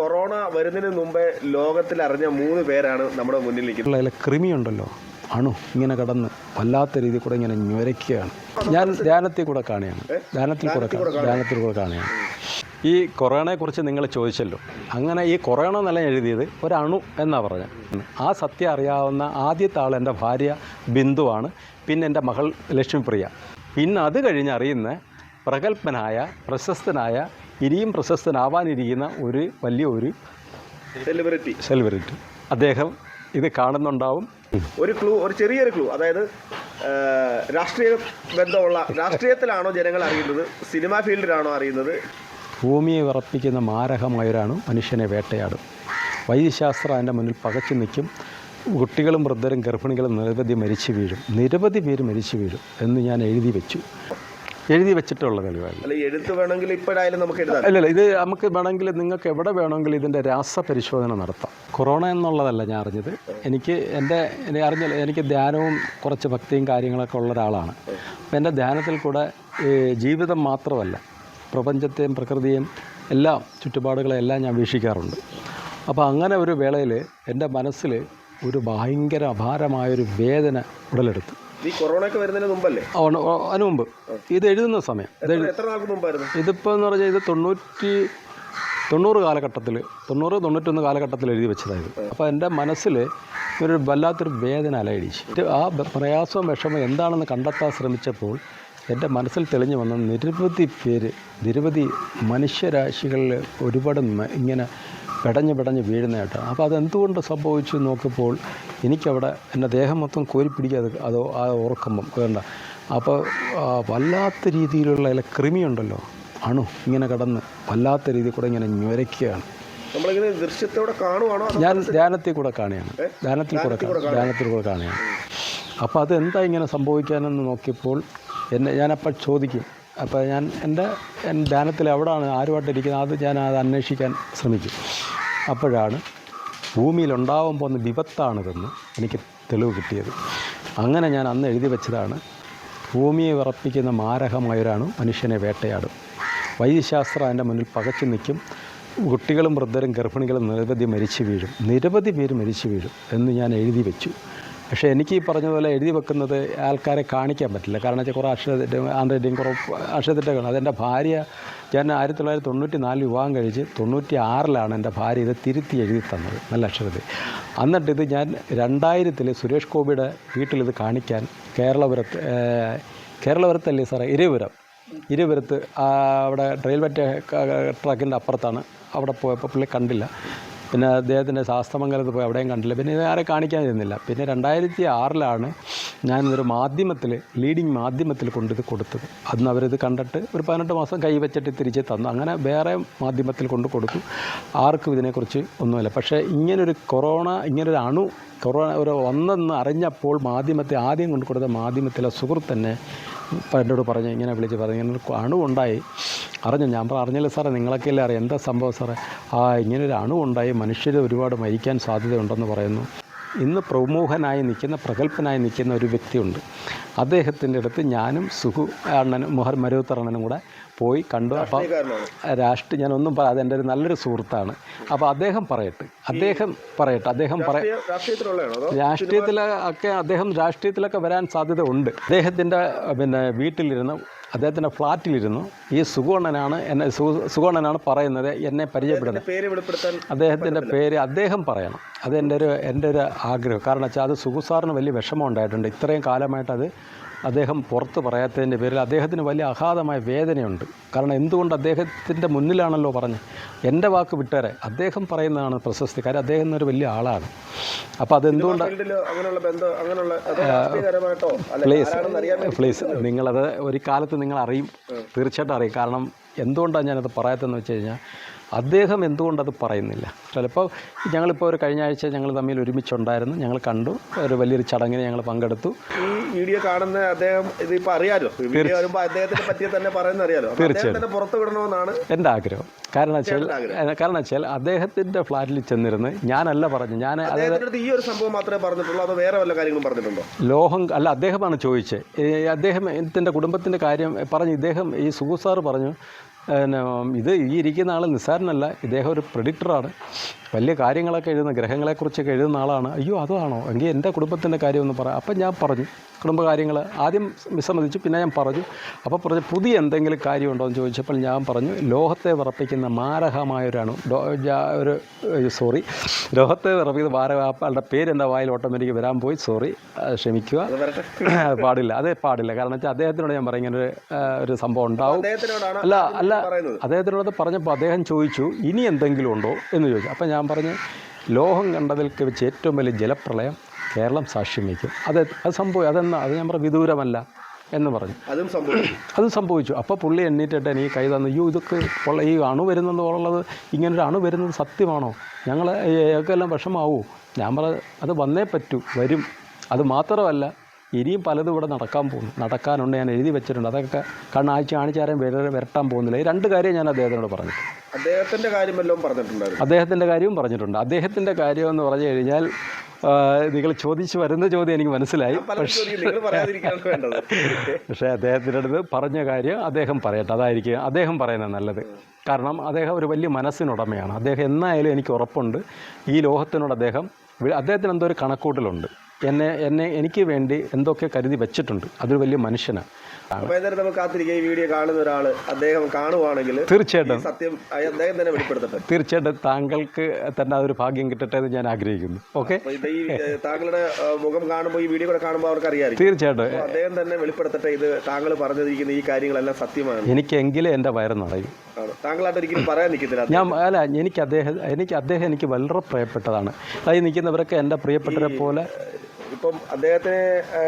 Corona വരുന്നതിന് മുമ്പേ ലോകത്തിൽ അറിഞ്ഞ മൂന്ന് പേരാണ് നമ്മുടെ മുന്നിൽ നിൽക്കുന്നത്. അതിലെ കൃമിയുണ്ടല്ലോ. അണു ഇങ്ങനെ കടന്ന് വല്ലാത്ത രീതിയിൽ കൂടെ ഇങ്ങനെ ഞൊരയ്ക്കുകയാണ്. ഞാൻ ധ്യാനത്തിൽ കൂടെ കാണുകയാണ്. ധ്യാനത്തിൽ കൂടെ ധ്യാനത്തിൽ കൂടെ കാണുകയാണ്. ഈ കൊറോണയെക്കുറിച്ച് നിങ്ങൾ ചോദിച്ചല്ലോ. അങ്ങനെ ഈ കൊറോണ നില എഴുതിയത് ഒരണു എന്നാണ് പറഞ്ഞത്. ആ സത്യം അറിയാവുന്ന ആദ്യത്തെ ആൾ എന്റെ ഭാര്യ ബിന്ദുവാണ്. പിന്നെ എന്റെ മകൾ ലക്ഷ്മിപ്രിയ. പിന്നെ അത് കഴിഞ്ഞ് അറിയുന്ന പ്രഗത്ഭനായ പ്രശസ്തനായ ഇനിയും പ്രശസ്തനാവാനിരിക്കുന്ന ഒരു വലിയ ഒരു സെലിബ്രിറ്റി സെലിബ്രിറ്റി അദ്ദേഹം ഇത് കാണുന്നുണ്ടാവും. ഒരു ക്ലൂ ഒരു ചെറിയൊരു ക്ലൂ അതായത് രാഷ്ട്രീയ ബന്ധമുള്ള രാഷ്ട്രീയത്തിലാണോ ജനങ്ങൾ അറിയുന്നത്? സിനിമാ ഫീൽഡിലാണോ അറിയുന്നത്? ഭൂമിയെ വിറപ്പിക്കുന്ന മാരകമായൊരാണ് മനുഷ്യനെ വേട്ടയാടും. വൈദ്യശാസ്ത്രം അതിന്റെ മുന്നിൽ പകച്ചു നിൽക്കും. കുട്ടികളും വൃദ്ധരും ഗർഭിണികളും നിരവധി മരിച്ചു വീഴും. നിരവധി പേര് മരിച്ചു വീഴും എന്ന് ഞാൻ എഴുതി വെച്ചു. എഴുതി വെച്ചിട്ടുള്ള തെളിവായിരുന്നു അല്ല എഴുത്ത് വേണമെങ്കിൽ ഇപ്പോഴായാലും നമുക്ക് എഴുതാം. അല്ല ഇത് നമുക്ക് വേണമെങ്കിൽ നിങ്ങൾക്ക് എവിടെ വേണമെങ്കിൽ ഇതിന്റെ രാസപരിശോധന നടത്താം. കൊറോണ എന്നുള്ളതല്ല ഞാൻ അറിഞ്ഞത്. എനിക്ക് എന്റെ എന്നെ അറിഞ്ഞ എനിക്ക് ധ്യാനവും കുറച്ച് ഭക്തിയും കാര്യങ്ങളൊക്കെ ഉള്ള ഒരാളാണ്. അപ്പം എന്റെ ധ്യാനത്തിൽ കൂടെ ജീവിതം മാത്രമല്ല പ്രപഞ്ചത്തെയും പ്രകൃതിയും എല്ലാം ചുറ്റുപാടുകളെല്ലാം ഞാൻ വീക്ഷിക്കാറുണ്ട്. അപ്പോൾ അങ്ങനെ ഒരു വേളയിൽ എന്റെ മനസ്സിൽ ഒരു ഭയങ്കര അപാരമായൊരു വേദന ഉടലെടുത്തു. ഈ കൊറോണയൊക്കെ വരുന്നതിന് മുമ്പല്ലേ? അതിന്. മുമ്പ്. ഇത് എഴുതുന്ന സമയം. എത്ര- നാൾക്ക് മുമ്പായിരുന്നു? ഇതിപ്പോൾ എന്ന് പറഞ്ഞാൽ ഇത് തൊണ്ണൂറ്റി തൊണ്ണൂറ് കാലഘട്ടത്തിൽ തൊണ്ണൂറ് തൊണ്ണൂറ്റൊന്ന് കാലഘട്ടത്തിൽ എഴുതി വെച്ചതായത്. അപ്പോൾ എന്റെ മനസ്സിൽ ഒരു വല്ലാത്തൊരു വേദന അലയടിച്ചു. ആ പ്രയാസവും വിഷമം എന്താണെന്ന് കണ്ടെത്താൻ ശ്രമിച്ചപ്പോൾ എന്റെ മനസ്സിൽ തെളിഞ്ഞു വന്ന നിരവധി പേര് നിരവധി മനുഷ്യരാശികളിൽ ഒരുപാട് ഇങ്ങനെ പെടഞ്ഞ് പെടഞ്ഞ് വീഴുന്നതായിട്ട് അപ്പോൾ അതെന്തുകൊണ്ട് സംഭവിച്ചു നോക്കിയപ്പോൾ എനിക്കവിടെ എന്റെ ദേഹം മൊത്തം കോരിപ്പിടിക്കാതെ അത് ആ ഓർക്കുമ്പം വേണ്ട. അപ്പോൾ വല്ലാത്ത രീതിയിലുള്ള അതിലെ കൃമിയുണ്ടല്ലോ. അണു ഇങ്ങനെ കടന്ന് വല്ലാത്ത രീതിയിൽ കൂടെ ഇങ്ങനെ ഞൊരയ്ക്കുകയാണ് ദൃശ്യത്തോടെ കാണുവാണോ ഞാൻ ധ്യാനത്തിൽ കൂടെ കാണുകയാണ്. ധ്യാനത്തിൽ കൂടെ ധ്യാനത്തിൽ കൂടെ കാണുകയാണ്. അപ്പോൾ അതെന്താ ഇങ്ങനെ സംഭവിക്കാനെന്ന് നോക്കിയപ്പോൾ എന്നെ ഞാനപ്പോൾ ചോദിക്കും. അപ്പോൾ ഞാൻ എന്റെ എന്റെ ധ്യാനത്തിൽ എവിടെയാണ് ആരുമായിട്ടിരിക്കുന്നത്? അത് ഞാൻ അത് അന്വേഷിക്കാൻ ശ്രമിക്കും. അപ്പോഴാണ് ഭൂമിയിൽ ഉണ്ടാവാൻ പോകുന്ന വിപത്താണിതെന്ന് എനിക്ക് തെളിവ് കിട്ടിയത്. അങ്ങനെ ഞാൻ അന്ന് എഴുതി വെച്ചതാണ് ഭൂമിയെ വിറപ്പിക്കുന്ന മാരകമായൊരാണ് മനുഷ്യനെ വേട്ടയാടും. വൈദ്യശാസ്ത്രം അതിന്റെ മുന്നിൽ പകച്ചു നിൽക്കും. കുട്ടികളും വൃദ്ധരും ഗർഭിണികളും നിരവധി മരിച്ചു വീഴും. നിരവധി പേര് മരിച്ചു വീഴും എന്ന് ഞാൻ എഴുതി വെച്ചു. പക്ഷേ എനിക്ക് ഈ പറഞ്ഞ പോലെ എഴുതി വെക്കുന്നത് ആൾക്കാരെ കാണിക്കാൻ പറ്റില്ല. കാരണം വെച്ചാൽ കുറേ അക്ഷരത്തെ ഹാൻഡ് റൈറ്റിങ് കുറേ അക്ഷരത്തിട്ടൊക്കെയാണ് അതെന്റെ ഭാര്യ ഞാൻ ആയിരത്തി തൊള്ളായിരത്തി തൊണ്ണൂറ്റി നാലിൽ വിവാഹം കഴിച്ച് തൊണ്ണൂറ്റി ആറിലാണ് എന്റെ ഭാര്യ ഇത് തിരുത്തി എഴുതി തന്നത്. നല്ല അക്ഷരത്തിൽ എന്നിട്ട് ഇത് ഞാൻ രണ്ടായിരത്തിൽ സുരേഷ് ഗോപിയുടെ വീട്ടിലിത് കാണിക്കാൻ കേരളപുരത്ത് കേരളപുരത്തല്ലേ സാറേ? ഇരുപുരം ഇരുപുരത്ത് അവിടെ റെയിൽവേ ട്രാക്കിന്റെ അപ്പുറത്താണ്. അവിടെ പോയപ്പോൾ പുള്ളി കണ്ടില്ല. പിന്നെ അദ്ദേഹത്തിന്റെ ശാസ്ത്രമംഗലത്ത് പോയി അവിടെയും കണ്ടില്ല. പിന്നെ ഇത് ആരെ കാണിക്കാൻ ചെന്നില്ല പിന്നെ രണ്ടായിരത്തി ആറിലാണ് ഞാനിതൊരു മാധ്യമത്തിൽ ലീഡിങ് മാധ്യമത്തിൽ കൊണ്ടിത് കൊടുത്തത്. അന്ന് അവരിത് കണ്ടിട്ട് ഒരു പതിനെട്ട് മാസം കൈ വെച്ചിട്ട് തിരിച്ച് തന്നു. അങ്ങനെ വേറെ മാധ്യമത്തിൽ കൊണ്ട് കൊടുത്തു. ആർക്കും ഇതിനെക്കുറിച്ച് ഒന്നുമില്ല. പക്ഷേ ഇങ്ങനൊരു കൊറോണ ഇങ്ങനൊരു അണു കൊറോണ ഒരു വന്നെന്ന് അറിഞ്ഞപ്പോൾ മാധ്യമത്തെ ആദ്യം കൊണ്ടു കൊടുത്ത മാധ്യമത്തിലെ സുഹൃത്ത് തന്നെ എന്നോട് പറഞ്ഞു ഇങ്ങനെ വിളിച്ച് പറഞ്ഞു. ഇങ്ങനെ ഒരു അണു ഉണ്ടായി. അറിഞ്ഞു. ഞാൻ പറഞ്ഞു അറിഞ്ഞില്ല സാറേ നിങ്ങളൊക്കെ അല്ലേ അറിയാം. എന്താ സംഭവം സാറേ? ആ ഇങ്ങനെ ഒരു അണു ഉണ്ടായി മനുഷ്യർ ഒരുപാട് മരിക്കാൻ സാധ്യതയുണ്ടെന്ന് പറയുന്നു. ഇന്ന് പ്രമുഖനായി നിൽക്കുന്ന പ്രഗത്ഭനായി നിൽക്കുന്ന ഒരു വ്യക്തിയുണ്ട്. അദ്ദേഹത്തിന്റെ അടുത്ത് ഞാനും സുഹു അണ്ണനും മുഹർ മരുത്തറണ്ണനും കൂടെ പോയി കണ്ടു. അപ്പോൾ കാരണമാണ് രാഷ്ട്രീയ ഞാനൊന്നും പറയാം അതെന്റെ ഒരു നല്ലൊരു സുഹൃത്താണ്. അപ്പോൾ അദ്ദേഹം പറയട്ടെ. അദ്ദേഹം പറയട്ടെ. അദ്ദേഹം പറ രാഷ്ട്രീയത്തിലൊക്കെ അദ്ദേഹം രാഷ്ട്രീയത്തിലൊക്കെ വരാൻ സാധ്യത ഉണ്ട്. അദ്ദേഹത്തിന്റെ പിന്നെ വീട്ടിലിരുന്ന് അദ്ദേഹത്തിന്റെ ഫ്ലാറ്റിലിരുന്നു. ഈ സുഗോണനാണ് എന്നെ സുഗോണനാണ് പറയുന്നത് എന്നെ പരിചയപ്പെടുന്നത്. അദ്ദേഹത്തിന്റെ പേര് അദ്ദേഹം പറയണം. അതെന്റെ ഒരു എന്റെ ഒരു ആഗ്രഹം. കാരണം വെച്ചാൽ അത് സുഗു സാറിന് വലിയ വിഷമം ഉണ്ടായിട്ടുണ്ട്. ഇത്രയും കാലമായിട്ട് അത് അദ്ദേഹം പുറത്ത് പറയാത്തതിന്റെ പേരിൽ അദ്ദേഹത്തിന് വലിയ അഗാധമായ വേദനയുണ്ട്. കാരണം എന്തുകൊണ്ട് അദ്ദേഹത്തിന്റെ മുന്നിലാണല്ലോ പറഞ്ഞ് എന്റെ വാക്ക് വിട്ടേരെ. അദ്ദേഹം പറയുന്നതാണ് പ്രശസ്തി. കാര്യം അദ്ദേഹം എന്നൊരു വലിയ ആളാണ്. അപ്പോൾ അതെന്തുകൊണ്ട് പ്ലീസ് പ്ലീസ് നിങ്ങളത് ഒരു കാലത്ത് നിങ്ങൾ അറിയും തീർച്ചയായിട്ടും അറിയും. കാരണം എന്തുകൊണ്ടാണ് ഞാനത് പറയാത്തതെന്ന് വെച്ച് കഴിഞ്ഞാൽ അദ്ദേഹം എന്തുകൊണ്ടത് പറയുന്നില്ല? ചിലപ്പോൾ ഞങ്ങളിപ്പോൾ ഒരു കഴിഞ്ഞ ആഴ്ച ഞങ്ങൾ തമ്മിൽ ഒരുമിച്ചുണ്ടായിരുന്നു. ഞങ്ങൾ കണ്ടു. ഒരു വലിയൊരു ചടങ്ങിന് ഞങ്ങൾ പങ്കെടുത്തു. ഈ വീഡിയോ കാണുന്ന അദ്ദേഹം ഇതിപ്പോൾ അറിയാലോ? വീഡിയോ വരുമ്പോ അദ്ദേഹത്തിനെ പറ്റി തന്നെ പറയുന്ന അറിയാലോ? തീർച്ചയായും. പുറത്തു വിടണമെന്നാണ് എന്റെ ആഗ്രഹം കാരണം വെച്ചാൽ കാരണം വെച്ചാൽ അദ്ദേഹത്തിന്റെ ഫ്ലാറ്റിൽ ചെന്നിരുന്ന് ഞാനല്ല പറഞ്ഞു ഞാൻ അതായത് ഈ ഒരു സംഭവം മാത്രമേ പറഞ്ഞിട്ടുള്ളൂ? അതോ വേറെ വല്ല കാര്യങ്ങളും പറഞ്ഞിട്ടുണ്ടോ? ലോഹം അല്ല അദ്ദേഹമാണ് ചോദിച്ചത്. അദ്ദേഹം ഇതിന്റെ കുടുംബത്തിന്റെ കാര്യം പറഞ്ഞു ഇദ്ദേഹം ഈ സുഗു പറഞ്ഞു ഇത് ഈ ഇരിക്കുന്ന ആൾ നിസ്സാരനല്ല. ഇദ്ദേഹം ഒരു പ്രഡിക്ടറാണ് വലിയ കാര്യങ്ങളൊക്കെ എഴുതുന്ന ഗ്രഹങ്ങളെക്കുറിച്ചൊക്കെ എഴുതുന്ന ആളാണ്. അയ്യോ അതാണോ? എങ്കിൽ എന്റെ കുടുംബത്തിന്റെ കാര്യമൊന്ന് പറ. അപ്പം ഞാൻ പറഞ്ഞു കുടുംബകാര്യങ്ങൾ ആദ്യം വിസമ്മതിച്ചു പിന്നെ ഞാൻ പറഞ്ഞു. അപ്പോൾ പറഞ്ഞു പുതിയ എന്തെങ്കിലും കാര്യമുണ്ടോ? എന്ന് ചോദിച്ചപ്പോൾ ഞാൻ പറഞ്ഞു ലോഹത്തെ വിറപ്പിക്കുന്ന മാരകമായൊരാണ്. ഒരു സോറി. ലോഹത്തെ വിറപ്പിക്കുന്ന മാരക ആളുടെ പേര് എന്റെ വായിൽ ഓട്ടോമാറ്റിക് വരാൻ പോയി. സോറി ക്ഷമിക്കുക. പാടില്ല. അതേ പാടില്ല. കാരണം വെച്ചാൽ അദ്ദേഹത്തിനോട് ഞാൻ പറയും ഇങ്ങനെ ഒരു ഒരു സംഭവം ഉണ്ടാവും. അല്ല അല്ല അദ്ദേഹത്തിനോട് പറഞ്ഞപ്പോൾ അദ്ദേഹം ചോദിച്ചു ഇനി എന്തെങ്കിലും ഉണ്ടോ? എന്ന് ചോദിച്ചു. അപ്പം ഞാൻ പറഞ്ഞു ലോഹം കണ്ടതിൽ വെച്ച് ഏറ്റവും വലിയ ജലപ്രളയം കേരളം സാക്ഷ്യം വയ്ക്കും അത് അത് സംഭവം അതെന്നാ അത് ഞാൻ പറഞ്ഞു വിദൂരമല്ല എന്ന് പറഞ്ഞു. അതും സംഭവിച്ചു. അത് സംഭവിച്ചു. അപ്പോൾ പുള്ളി എണ്ണീറ്റിട്ട് എനിക്ക് കൈ തന്നു അയ്യോ ഇതൊക്കെ ഉള്ള ഈ അണു വരുന്നത് ഉള്ളത് ഇങ്ങനൊരു അണു വരുന്നത് സത്യമാണോ? ഞങ്ങൾ എല്ലാം വിഷമാവൂ. ഞാൻ പറ അത് വന്നേ പറ്റൂ വരും. അത് മാത്രമല്ല ഇനിയും പലതും ഇവിടെ നടക്കാൻ പോകുന്നു. നടക്കാനുണ്ട് ഞാൻ എഴുതി വെച്ചിട്ടുണ്ട്. അതൊക്കെ കണ്ണാഴ്ച കാണിച്ചാരും വര വരട്ടാൻ പോകുന്നില്ല. ഈ രണ്ട് കാര്യം ഞാൻ അദ്ദേഹത്തിനോട് പറഞ്ഞു. അദ്ദേഹത്തിന്റെ കാര്യം വല്ലതും പറഞ്ഞിട്ടുണ്ടായിരുന്നു? അദ്ദേഹത്തിന്റെ കാര്യവും പറഞ്ഞിട്ടുണ്ട്. അദ്ദേഹത്തിന്റെ കാര്യം എന്ന് പറഞ്ഞു കഴിഞ്ഞാൽ നിങ്ങൾ ചോദിച്ചു വരുന്ന ചോദ്യം എനിക്ക് മനസ്സിലായി. പക്ഷേ പക്ഷേ അദ്ദേഹത്തിന്റെ അടുത്ത് പറഞ്ഞ കാര്യം അദ്ദേഹം പറയട്ടെ. അതായിരിക്കും അദ്ദേഹം പറയുന്നത് നല്ലത്. കാരണം അദ്ദേഹം ഒരു വലിയ മനസ്സിനുടമയാണ്. അദ്ദേഹം എന്നായാലും എനിക്ക് ഉറപ്പുണ്ട്. ഈ ലോഹത്തിനോട് അദ്ദേഹം അദ്ദേഹത്തിന് എന്തോ ഒരു കണക്കൂട്ടലുണ്ട്. എന്നെ എന്നെ എനിക്ക് വേണ്ടി എന്തൊക്കെ കരുതി വെച്ചിട്ടുണ്ട്. അതൊരു വലിയ മനുഷ്യനാണ് വീഡിയോ കാണുന്ന ഒരാൾ അദ്ദേഹം കാണുവാണെങ്കിൽ തീർച്ചയായിട്ടും. സത്യം അദ്ദേഹം തന്നെ വെളിപ്പെടുത്തട്ടെ. തീർച്ചയായിട്ടും താങ്കൾക്ക് തന്നെ അതൊരു ഭാഗ്യം കിട്ടട്ടെ എന്ന് ഞാൻ ആഗ്രഹിക്കുന്നു. ഓക്കെ? താങ്കളുടെ മുഖം കാണുമ്പോൾ ഈ വീഡിയോ കൂടെ കാണുമ്പോൾ അവർക്ക് അറിയാം തീർച്ചയായിട്ടും. അദ്ദേഹം തന്നെ വെളിപ്പെടുത്തട്ടെ ഇത് താങ്കൾ പറഞ്ഞിരിക്കുന്ന ഈ കാര്യങ്ങളെല്ലാം സത്യമാണ്. എനിക്കെങ്കിലും എന്റെ വയറ് നിറയും. ആണ്. താങ്കളായിട്ട് ഒരിക്കലും പറയാൻ നിൽക്കത്തില്ല ഞാൻ അല്ല എനിക്ക് അദ്ദേഹം എനിക്ക് അദ്ദേഹം എനിക്ക് വളരെ പ്രിയപ്പെട്ടതാണ്. അതായത് നിൽക്കുന്നവരൊക്കെ എന്റെ പ്രിയപ്പെട്ടവരെ പോലെ ഇപ്പം അദ്ദേഹത്തിന്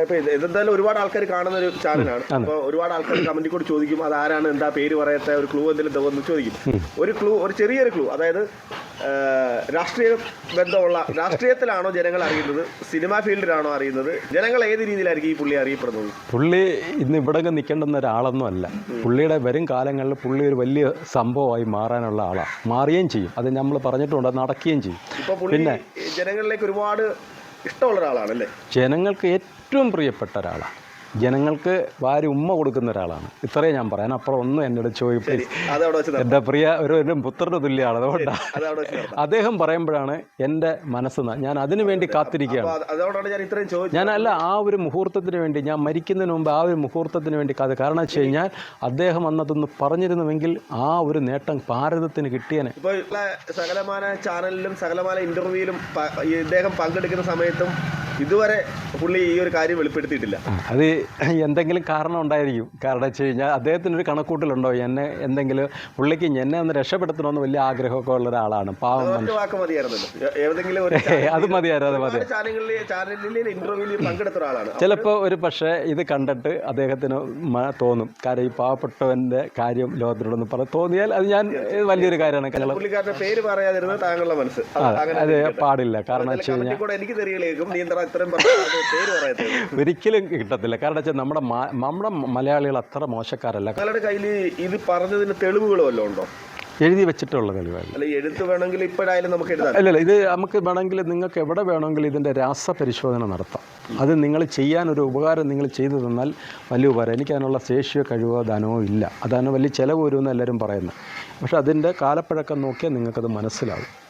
ഇപ്പൊ ഇത് ഇതെന്തായാലും ഒരുപാട് ആൾക്കാർ കാണുന്ന ഒരു ചാനലാണ്. അപ്പൊ ഒരുപാട് ആൾക്കാർ കമന്റിൽ കൂടി ചോദിക്കും അത് ആരാണ് എന്താ പേര് പറയത്തെ ഒരു ക്ലൂ എന്തെങ്കിലും തരുമെന്ന് ചോദിക്കും. ഒരു ക്ലൂ ഒരു ചെറിയൊരു ക്ലൂ അതായത് രാഷ്ട്രീയ ബന്ധമുള്ള രാഷ്ട്രീയത്തിലാണോ ജനങ്ങൾ അറിയുന്നത്? സിനിമാ ഫീൽഡിലാണോ അറിയുന്നത്? ജനങ്ങൾ ഏത് രീതിയിലായിരിക്കും ഈ പുള്ളി അറിയപ്പെടുന്നത്? പുള്ളി ഇന്ന് ഇവിടെ നിൽക്കേണ്ടുന്ന ഒരാളൊന്നും അല്ല. പുള്ളിയുടെ വരും കാലങ്ങളിൽ പുള്ളി ഒരു വലിയ സംഭവമായി മാറാനുള്ള ആളാണ് മാറുകയും ചെയ്യും. അത് നമ്മൾ പറഞ്ഞിട്ടുണ്ട് അത് നടക്കുകയും ചെയ്യും. പിന്നെ ജനങ്ങളിലേക്ക് ഒരുപാട് ഇഷ്ടമുള്ള ഒരാളാണ് അല്ലേ ജനങ്ങൾക്ക് ഏറ്റവും പ്രിയപ്പെട്ട ഒരാളാണ്. ജനങ്ങൾക്ക് വാരി ഉമ്മ കൊടുക്കുന്ന ഒരാളാണ്. ഇത്രയും ഞാൻ പറയാൻ അപ്പുറം ഒന്നും എന്നോട് ചോദിപ്പി. എന്റെ പ്രിയ ഒരു ഒരു പുത്രന്റെ തുല്യമാണ്. അതുകൊണ്ടാണ്. അദ്ദേഹം പറയുമ്പോഴാണ് എന്റെ മനസ്സ് ഞാൻ അതിനു വേണ്ടി കാത്തിരിക്കുകയാണ്. ഞാൻ ഞാനല്ല ആ ഒരു മുഹൂർത്തത്തിന് വേണ്ടി ഞാൻ മരിക്കുന്നതിന് മുമ്പ് ആ ഒരു മുഹൂർത്തത്തിന് വേണ്ടി കാത്തി. കാരണം വെച്ച് കഴിഞ്ഞാൽ അദ്ദേഹം അന്നതൊന്ന് പറഞ്ഞിരുന്നുവെങ്കിൽ ആ ഒരു നേട്ടം ഭാരതത്തിന് കിട്ടിയനെ. സകലമാന ചാനലിലും സകലമാന ഇന്റർവ്യൂവിലും ഇദ്ദേഹം പങ്കെടുക്കുന്ന സമയത്തും ഇതുവരെ പുള്ളി ഈ ഒരു കാര്യം വെളിപ്പെടുത്തിയിട്ടില്ല. അത് എന്തെങ്കിലും കാരണം ഉണ്ടായിരിക്കും. കാരണം വെച്ച് കഴിഞ്ഞാൽ അദ്ദേഹത്തിനൊരു കണക്കൂട്ടലുണ്ടോ? എന്നെ എന്തെങ്കിലും പുള്ളിക്ക് എന്നെ ഒന്ന് രക്ഷപ്പെടുത്തണമെന്ന് വലിയ ആഗ്രഹമൊക്കെ ഉള്ള ഒരാളാണ്. പാവം വാക്ക് മതിയായിരുന്നല്ലോ. ഏ- ഏതെങ്കിലും ഒരു അത് മതിയായിരുന്നു അത് മതി ഇന്റർവ്യൂവിൽ പങ്കെടുത്ത ഒരാളാണ്. ചിലപ്പോൾ ഒരു പക്ഷേ ഇത് കണ്ടിട്ട് അദ്ദേഹത്തിന് തോന്നും. കാരണം ഈ പാവപ്പെട്ടവന്റെ കാര്യം ലോകത്തിനോടൊന്ന് പറ തോന്നിയാൽ അത് ഞാൻ വലിയൊരു കാര്യമാണ്. പുള്ളിക്കാരന്റെ പേര് പറയാതിരുന്നത് താങ്കളുടെ മനസ്സ്. അതെ പാടില്ല. കാരണം വെച്ച് കഴിഞ്ഞാൽ എനിക്ക് തെറികളേക്കും നീ പറഞ്ഞ ഒരിക്കലും കിട്ടത്തില്ല. കാരണം വെച്ചാൽ നമ്മുടെ നമ്മുടെ മലയാളികൾ അത്ര മോശക്കാരല്ല. നിങ്ങളുടെ കയ്യിൽ ഇത് പറഞ്ഞതിന് തെളിവുകളോ വല്ലതും ഉണ്ടോ? എഴുതി വെച്ചിട്ടുള്ള തെളിവായിരുന്നു അല്ല എഴുത്ത് വേണമെങ്കിൽ ഇപ്പോഴായാലും നമുക്ക് എഴുതാം. അല്ലല്ല ഇത് നമുക്ക് വേണമെങ്കിൽ നിങ്ങൾക്ക് എവിടെ വേണമെങ്കിലും ഇതിന്റെ രാസ പരിശോധന നടത്താം. അത് നിങ്ങൾ ചെയ്യാൻ ഒരു ഉപകാരം നിങ്ങൾ ചെയ്തു തന്നാൽ വലിയ ഉപകാരം. എനിക്ക് അതിനുള്ള ശേഷിയോ കഴിവോ ധനമോ ഇല്ല. അതാണ് വലിയ ചിലവ് വരുമെന്ന് എല്ലാവരും പറയുന്നത്. പക്ഷേ അതിന്റെ കാലപ്പഴക്കം നോക്കിയാൽ നിങ്ങൾക്കത് മനസ്സിലാവും.